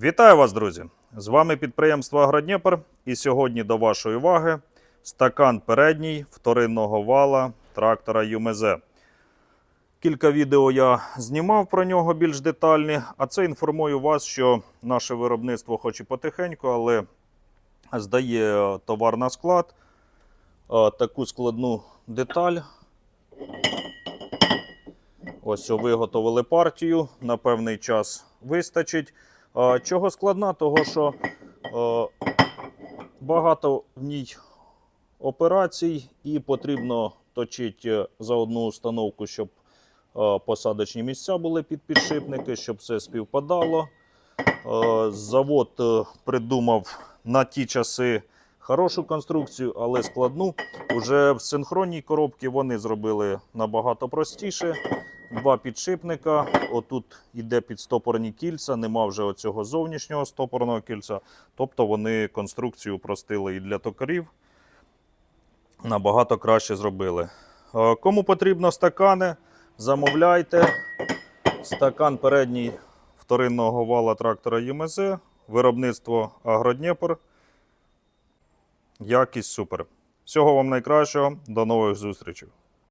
Вітаю вас, друзі! З вами підприємство Агродніпр. І сьогодні до вашої уваги стакан передній вторинного вала трактора ЮМЗ. Кілька відео я знімав про нього більш детальні, а це інформую вас, що наше виробництво, хоч і потихеньку, але здає товар на склад. Е, Таку складну деталь. Ось виготовили партію. На певний час вистачить. Е, Чого складна? Того, що е, багато в ній операцій, і потрібно точити за одну установку, щоб е, посадочні місця були під підшипники, щоб все співпадало. Е, Завод е, придумав на ті часи хорошу конструкцію, але складну. Уже в синхронній коробці вони зробили набагато простіше. Два підшипника. Отут іде підстопорні кільця, нема вже оцього зовнішнього стопорного кільця. Тобто вони конструкцію упростили і для токарів. Набагато краще зробили. Е, Кому потрібно стакани, замовляйте. Стакан передній вторинного вала трактора ЮМЗ, виробництво Агродніпр. Якість супер. Всього вам найкращого. До нових зустрічей.